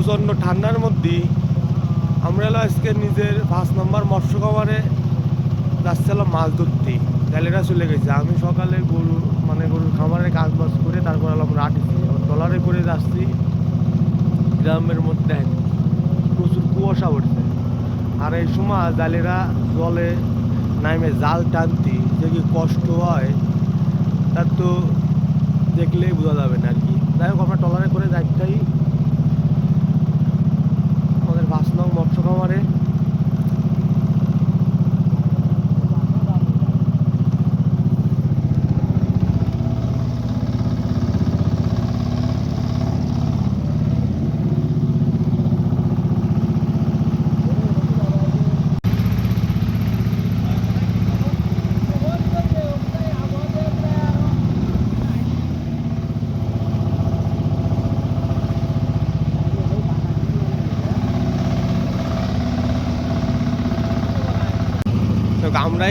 প্রচণ্ড ঠান্ডার মধ্যে আমরা হলো আজকে নিজের পাঁচ নম্বর মৎস্য খামারে যাচ্ছিলাম মাছ ধরতে। জেলেরা চলে গেছে। আমি সকালে গরু মানে গরুর খামারে কাজ বাজ করে তারপর হলো আমরা আটিছি। ট্রলারে করে যাচ্ছি। গ্রামের মধ্যে প্রচুর কুয়াশা পড়ছে। আর এই সময় জালেরা জলে নামে জাল টানতে যে কি কষ্ট হয়, তার তো দেখলেই বোঝা যাবে না আর কি। যাই হোক, আমরা ট্রলারে করে যাইটাই আমাদের পাঁচ নং মৎস্য খামারে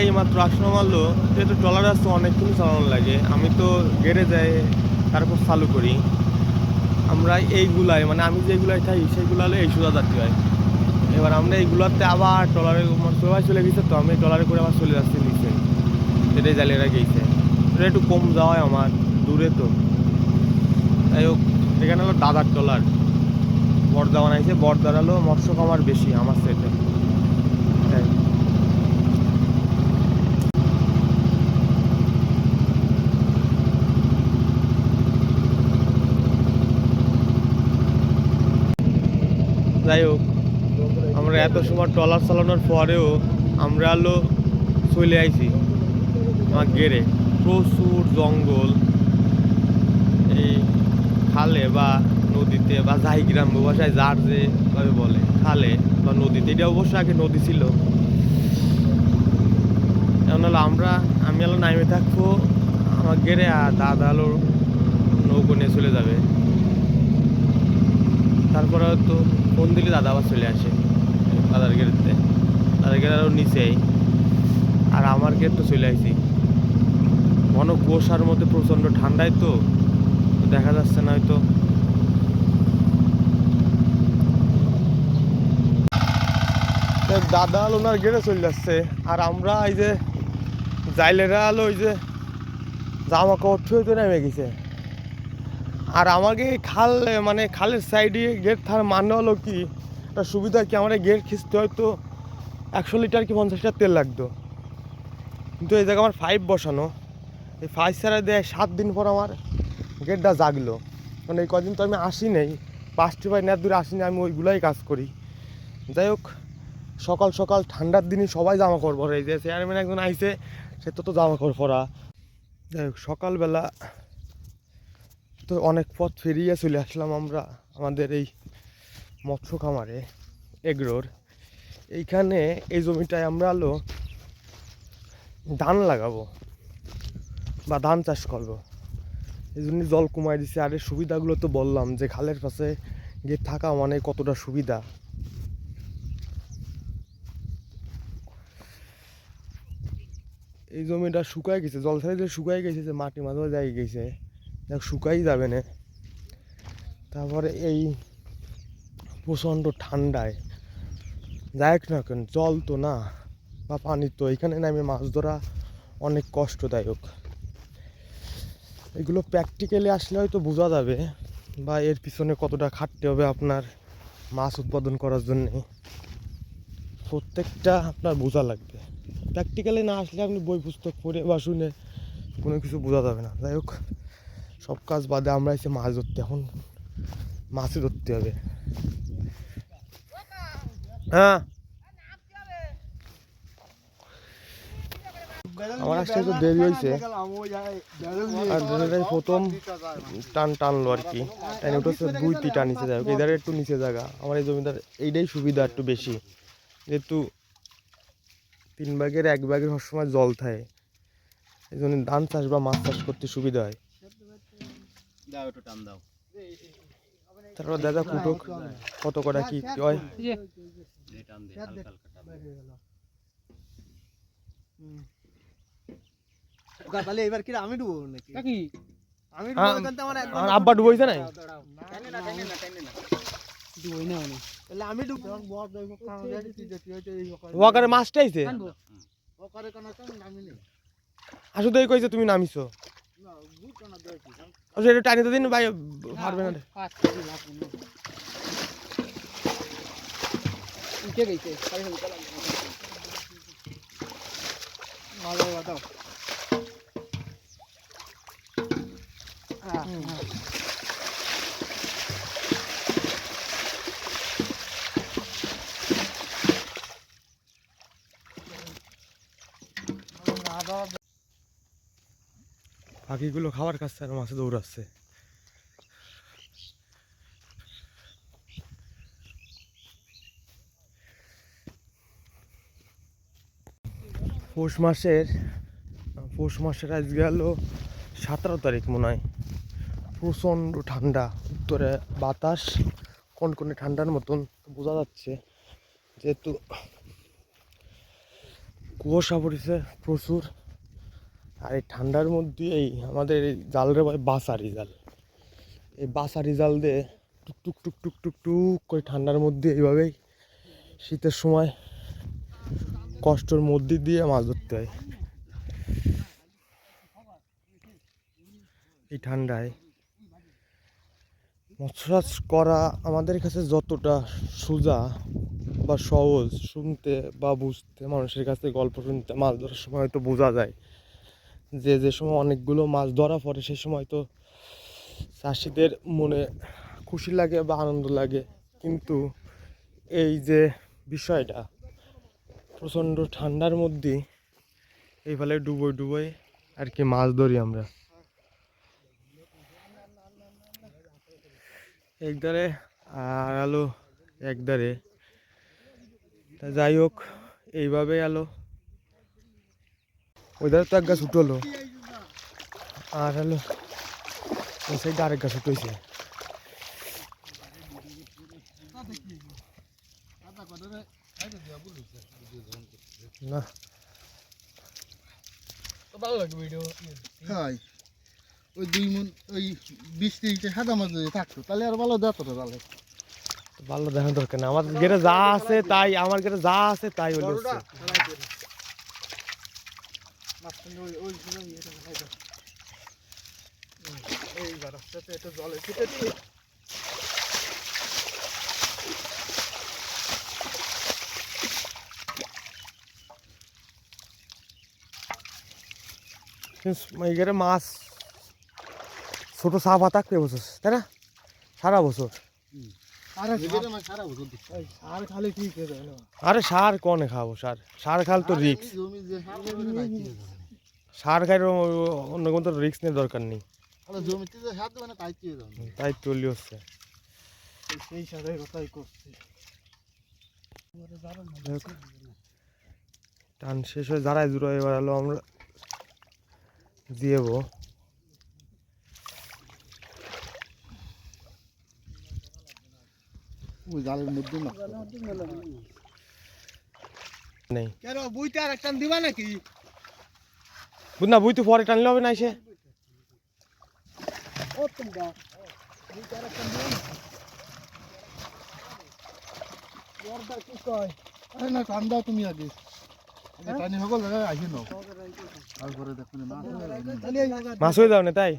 এই মাত্র আসলাম মারলো, যেহেতু ট্রলার আসতে অনেকক্ষণ চালানো লাগে। আমি তো গেড়ে যাই, তারপর চালু করি। আমরা এইগুলাই মানে আমি যেগুলাই থাকি সেইগুলো এই সোজা যাত্রী হয়। এবার আমরা এইগুলোতে আবার ট্রলারে সবাই চলে গেছে তো, আমি ট্রলারে করে আবার চলে যাচ্ছি নিচে। সেটাই জালিয়ারা গেছে। একটু কম যাওয়া আমার, দূরে তো। যাই হোক, এখানে হলো দাদার ট্রলার। বর্দা বানাইছে, বর্দার হলো মৎস্য কামার বেশি আমার সেটে তাই যাই হোক, আমরা এত সময় ট্রলার চালানোর পরেও আমরা হলো চলে আইছি, আমার গেড়ে প্রচুর জঙ্গল, এই খালে বা নদীতে বা যাই গ্রাম ভাষায় যার যে ভাবে বলে, খালে বা নদীতে। এটা অবশ্য আগে নদী ছিল। এখন হলো আমরা, আমি হলো নামে থাকব, আমার গেড়ে আর দাদা হলো নৌকো নিয়ে চলে যাবে। তারপরে হয়তো ফোন দিলে দাদা আবার চলে আসে, দাদার গেটতে দাদার গেট আরও নিচেই। আর আমার গেট তো চলে আসি ঘন কুয়াশার মধ্যে প্রচণ্ড ঠান্ডায় তো দেখা যাচ্ছে না হয়তো। দাদা ওনার গেটে চলে যাচ্ছে। আর আমরা এই যে, জাইলেরা আলো ওই যে, জামা কাপড় ছুঁয়ে তো নেমে গেছে। আর আমাকে খাল মানে খালের সাইডে গেট থাকার মানে হলো কি? একটা সুবিধা কি আমার গেট খিচতে হয়তো একশো লিটার কি পঞ্চাশ লিটার তেল লাগতো। কিন্তু এই জায়গায় আমার ফাইভ বসানো। এই ফাইভ ছাড়া দেয় সাত দিন পর আমার গেটটা জাগলো। মানে এই কদিন তো আমি আসি নেই। পাঁচটি বাই নেট দূরে আসিনি আমি ওইগুলাই কাজ করি। যাই হোক, সকাল সকাল ঠান্ডার দিনে সবাই জামা কাপড় পরে। এই যে চেয়ারম্যান একজন আইছে, সে তো তো জামা কাপড় পরা। যাই হোক, সকালবেলা তো অনেক পথ ফেরিয়ে চলে আসলাম আমরা আমাদের এই মৎস্য খামারে, এগরোর। এইখানে এই জমিটায় আমরা আলো ধান লাগাবো বা ধান চাষ করব। এই জন্য জল কমাই দিছে। আর এই সুবিধাগুলো তো বললাম যে খালের পাশে গিয়ে থাকা মানে কতটা সুবিধা। এই জমিটা শুকায় গেছে জল ছাড়া যে শুকাই গেছে, যে মাটি মাঝে যাই গেছে। দেখ, শুকাই যাবে না। তারপরে এই প্রচণ্ড ঠান্ডায় যাই না কেন, জল তো না, বা পানি তো, এখানে নামে মাছ ধরা অনেক কষ্টদায়ক এগুলো প্র্যাকটিক্যালি আসলে হয়তো বোঝা যাবে, বা এর পিছনে কতটা খাটতে হবে আপনার মাছ উৎপাদন করার জন্যে। প্রত্যেকটা আপনার বোঝা লাগবে। প্র্যাকটিক্যালি না আসলে আপনি বই পুস্তক পড়ে বা শুনে কোনো কিছু বোঝা যাবে না। যাই হোক সব কাজ বাদে আমরা এসে মাছ ধরতে, এখন মাছই ধরতে হবে। হ্যাঁ। আমার আসতে একটু দেরি হয়েছে। আর ড্রেনেটাই প্রথম টান টানলো আর কি। ওটা হচ্ছে দুই তিনটা নিচে যাবে। এধারে একটু নিচে জায়গা। আমার এই জমিদার এইটাই সুবিধা একটু বেশি। যেহেতু তিন ভাগের এক ভাগের সবসময় জল থাকে। এই জন্য ধান চাষ বা মাছ চাষ করতে সুবিধা হয়। দাও একটু টান দাও। তারপর দাদা কুটুক কত কটা কি হয়? টান দে হালকা হালকা টান দে। তাহলে এবার কি আমি ডুবো নাকি? কাকি আমি হ্যাঁ, ডুবো এখান আমার এক আব্বা ডুবইছে নাই? টানে না টানে না টানে না। ডুবই না মানে তাহলে আমি ডুব। যখন বড় দইব কাম যাই তুই যে তুই এই ওখানে মাছটা আইছে? ওখানে কোন নামি নেই আসু দেই কইছে তুমি নামিছো। আসলে এটা টানিতে দিন ভাই পারবে না। ভালো দাও হ্যাঁ হ্যাঁ পাখিগুলো খাবার খাচ্ছে আর মাছে দৌড়াচ্ছে। পৌষ মাসের পৌষ মাসের আজ গেল সতেরো তারিখ মনে হয়। প্রচণ্ড ঠান্ডা, উত্তরে বাতাস, কনকনে ঠান্ডার মতন বোঝা যাচ্ছে। যেহেতু কুয়াশা পড়েছে প্রচুর আর এই ঠান্ডার মধ্যে এই আমাদের এই জালরে বলে বাসারি জাল। এই বাসারি জাল দিয়ে টুক টুক টুক টুক টুক করে ঠান্ডার মধ্যে এইভাবেই শীতের সময় কষ্টর মধ্যে দিয়ে মাছ ধরতে হয়। এই ঠান্ডায় মৎস্য চাষ করা আমাদের কাছে যতটা সোজা বা সহজ শুনতে বা বুঝতে, মানুষের কাছে গল্প শুনতে, মাছ ধরার সময় হয়তো বোঝা যায়। যে যে সময় অনেকগুলো মাছ ধরা পড়ে, সে সময় তো চাষিদের মনে খুশি লাগে বা আনন্দ লাগে। কিন্তু এই যে বিষয়টা, প্রচণ্ড ঠান্ডার মধ্যে এই ফলে ডুবোই ডুবোই আর কি মাছ ধরি আমরা। একদারে আর আলো একদারে তা যাই হোক এইভাবে আলো। ওইধারে তো এক গাছ উঠল। আর হলো ওই সাইডে আরেক গাছ উঠেছে। না। ভালো লাগে ভিডিও খাই ওই দুই মন ওই বিশ তিরিশটা সাদা মাছ যদি থাকতো তাহলে আর ভালো তাহলে। ভালো দেখার দরকার না আমার গেটে যা আছে তাই আমার গেটে যা আছে তাই হলো। হচ্ছে। এইবার আস্তে আস্তে একটু জলে ছিটে দিয়ে কিন্তু মাছ ছোট সাফা থাকবে বছর তাই না? সারা বছর। আর সারা বছর দিচ্ছে। আর খালি ঠিক যায় না। আরে সার কনে খাব সার। সার খাল তো রিক্স জমি যে সার খাই অন্য কোনো তো রিক্স নিয়ে দরকার নেই। তাহলে জমিতে যে সার দেবে না তাই চলি হচ্ছে। সেই কথাই করছি। টান শেষ হয়ে যারাই জুড়ো এবার হলো আমরা দিয়েবো ওই জালের মধ্যে না নেই। কেন বুইতে আর একটা দিবা নাকি? বুঝ না বুঝ তো পরে টানলে হবে না এসে? তুমি আগে টানি সকল জায়গায় আসি নাও তারপরে মাছ হয়ে যাও না তাই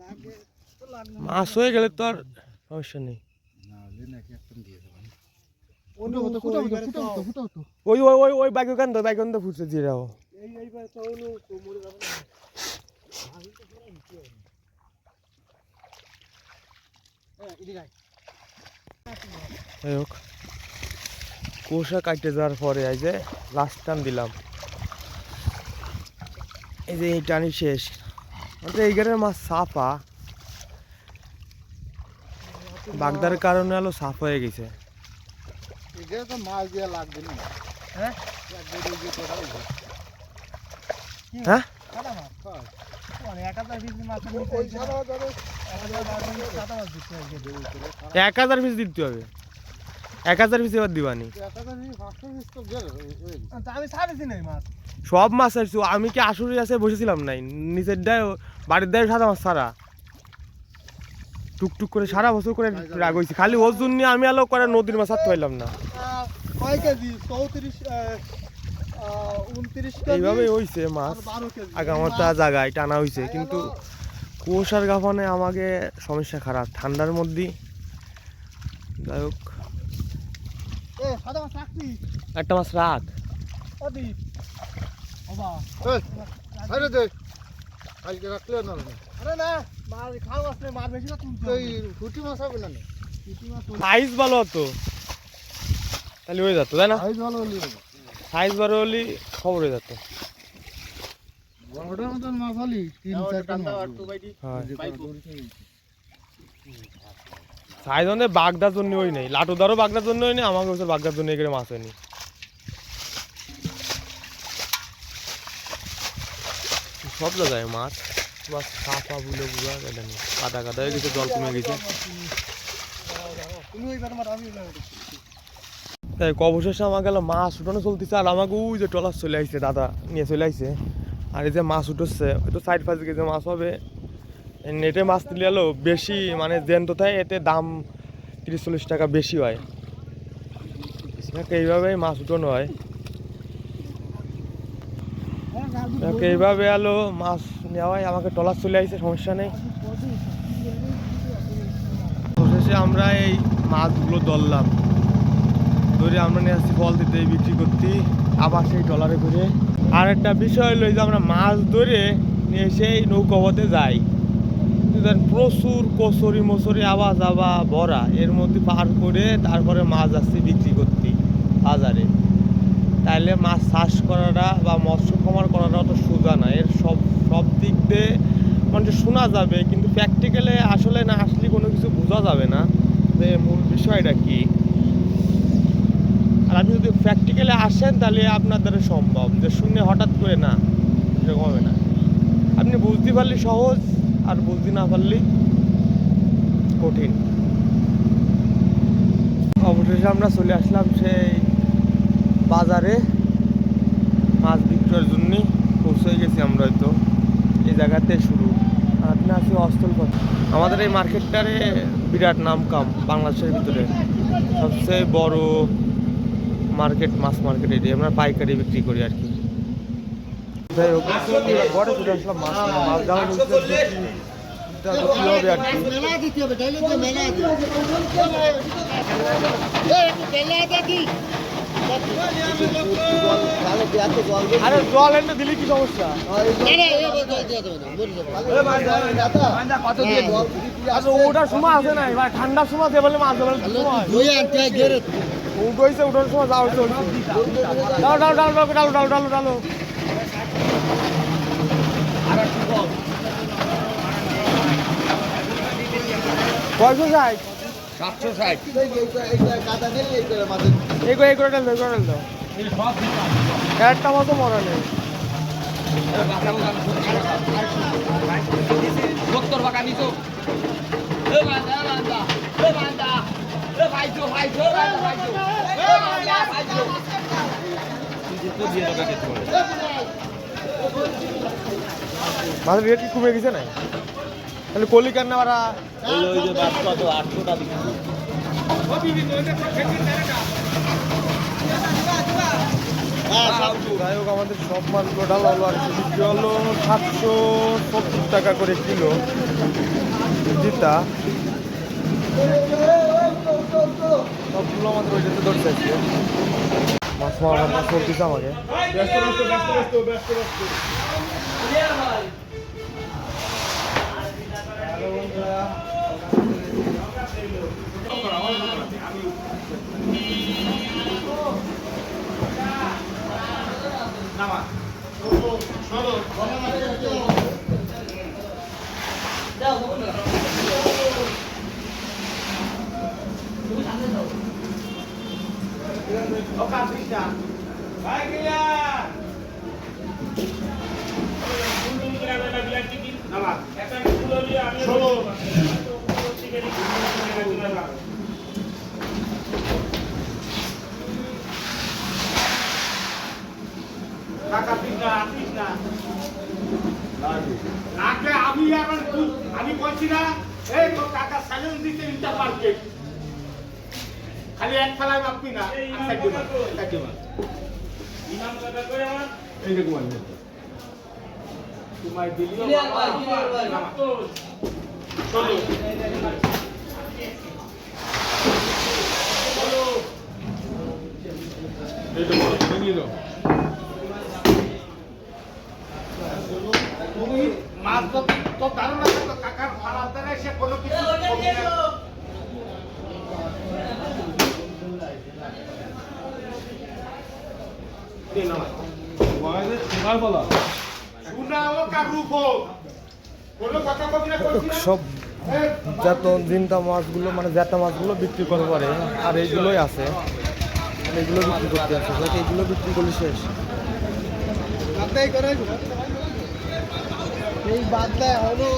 লাগে তো লাগবে মাছ হয়ে গেলে তো আর সমস্যা নেই ওই ওই ওই ওই বাইক ওখান তো বাইক ওখান তো ফুটছে দিয়ে রাখো এই এইবার তো হলো তো মরে যাবে না। হ্যাঁ। যাই হোক কোষা কাটতে যাওয়ার পরে এই যে লাস্ট টান দিলাম। এই যে এই টানি শেষ। মানে এই গাড়ির মাছ সাফা। বাগদার কারণে হলো সাফ হয়ে গেছে। এখানে তো মাছ দেওয়া লাগবে না। হ্যাঁ একবার ওই যে কটা ওই যে। হ্যাঁ? এক হাজার পিস দিতে হবে। এক হাজার পিস এবার দিবানি। নিয়ে সব মাছ আসছে। আমি কি আসুরি আছে বসেছিলাম নাই? নিচের দায় বাড়ির দায় সাদা মাছ সারা টুকটুক করে সারা বছর করে রাগ হয়েছি। খালি ওর জন্য আমি আলো করে নদীর মাছ আর পারলাম না। কয় কেজি? চৌত্রিশ কেজি হইছে মাছ। আগামাতা জায়গায় টানা হয়েছে কিন্তু কুয়াশার গাফানে আমাকে সমস্যা খারাপ ঠান্ডার মধ্যে যাই হোক। মাছ একটা মাছ রাখ। সাইজ ভালো হতো। তাহলে হয়ে যেত তাই না? সাইজ ভালো হলে সাইজ ভালো হলে খবর হয়ে যেত বড়টার মতন মাছ হলি তিন চারটা। হ্যাঁ। সাইজ আমাদের বাগদার জন্য ওই নেই। লাটুদারও বাগদার জন্য হয়নি আমাকে বছর বাগদার জন্য এখানে মাছ হয়নি। সব জায়গায় মাছ। বাস সাপা বুলে বুঝা এটা নেই কাদা কাদা হয়ে গেছে জল কমে গেছে। তুমি ওই আমি ওই বেটা তাই অবশেষে আমার গেল মাছ উঠানো চলতেছে, আর আমাকে ওই যে টলার চলে আসছে দাদা নিয়ে চলে আসছে আর এই যে মাছ উঠোচ্ছে হয়তো সাইড ফাইড গেছে মাছ হবে। নেটে মাছ তুলে এলো, বেশি মানে জেন্ত থাকে, এতে দাম তিরিশ চল্লিশ টাকা বেশি হয়। এইভাবেই মাছ উঠানো হয়। এইভাবে এলো, মাছ নেওয়া হয়, আমাকে টলার চলে আসছে সমস্যা নেই। অবশেষে আমরা এই মাছগুলো ধরলাম। ধরে আমরা নিয়ে আসছি ফল দিতে বিক্রি করতে। আবার সেই ট্রলারে করে। আর একটা বিষয় হলো যে আমরা মাছ ধরে নিয়ে সেই নৌকাপথে যাই। প্রচুর কচুরি মচুরি আওয়াজ আবা ভরা। এর মধ্যে পার করে তারপরে মাছ আসছে বিক্রি করতে, বাজারে। তাইলে মাছ চাষ করাটা বা মৎস্য খামার করাটা অত সোজা না। এর সব সব দিক দিয়ে মানে শোনা যাবে, কিন্তু প্র্যাকটিক্যালে আসলে না আসলে কোনো কিছু বোঝা যাবে না। যে মূল বিষয়টা কী? আর আপনি যদি প্র্যাকটিক্যালে আসেন, তাহলে আপনার দ্বারা সম্ভব। যে শুনে হঠাৎ করে না, এরকম হবে না। আপনি বুঝতে পারলে সহজ, আর বুঝতে না পারলে কঠিন। অবশেষে আমরা চলে আসলাম সেই বাজারে। মাছ বিক্রয়ের জন্য পৌঁছে গেছি আমরা হয়তো। এই জায়গাতে শুরু। আর আপনি আছি অস্থলপথ আমাদের এই মার্কেটটারে বিরাট নাম কাম, বাংলাদেশের ভিতরে। সবচেয়ে বড় মার্কেট মাছ মার্কেট এটি। আমরা পাইকারি বিক্রি করি আর কি। আর জল এনে দিলে কি সমস্যা? আচ্ছা ওটার সময় আছে না ঠান্ডার সময় দেবে মাছ দেবে উঠেছে উঠার সময় যাওয়া চলছে। ডালো ডালো ডালো ডালো ডালো ডালো ডালো কয়শো ষাট? সাতশো ষাট। এই করে এই করে ডাল এই করে ডাল একটা মতো মরা নেই। সত্তর টাকা নিত মাছের রেট কি কমে গেছে না তাহলে কলি কেন ওরা ওই যে বাস কত আটশোটা বিক্রি যাই হোক আমাদের সব মাছ টোটাল হলো আর বিক্রি হলো সাতশো সত্তর টাকা করে কিলো। জিতা সবগুলো আমাদের ওই যেতে ধরছে আজকে মাছ মারা মাছ চলতেছে আমাকে আগে আমি এখন তুই- আমি বলছি না এই তো কাকা সাইলেন্স দিতে ইন্টার মার্কেট খালি এক খেলায় মাপবি না? এই তোমায় দিলি। চলো। এই নিয়ে মাছ তো তো ধারণা তো কাকার ফালার দ্বারা সে কোনো কিছু কমে না। এই নাও। সোনা হোক আর রূপ হোক, কোনো কথা কবি না, কবি না। সব যত জিনটা মাছগুলো মানে জ্যাটা মাছগুলো বিক্রি করতে পারে আর এইগুলোই আছে। এগুলো বিক্রি করতে আছে এগুলো বিক্রি করলে শেষ। এই বাদ দেয় হলো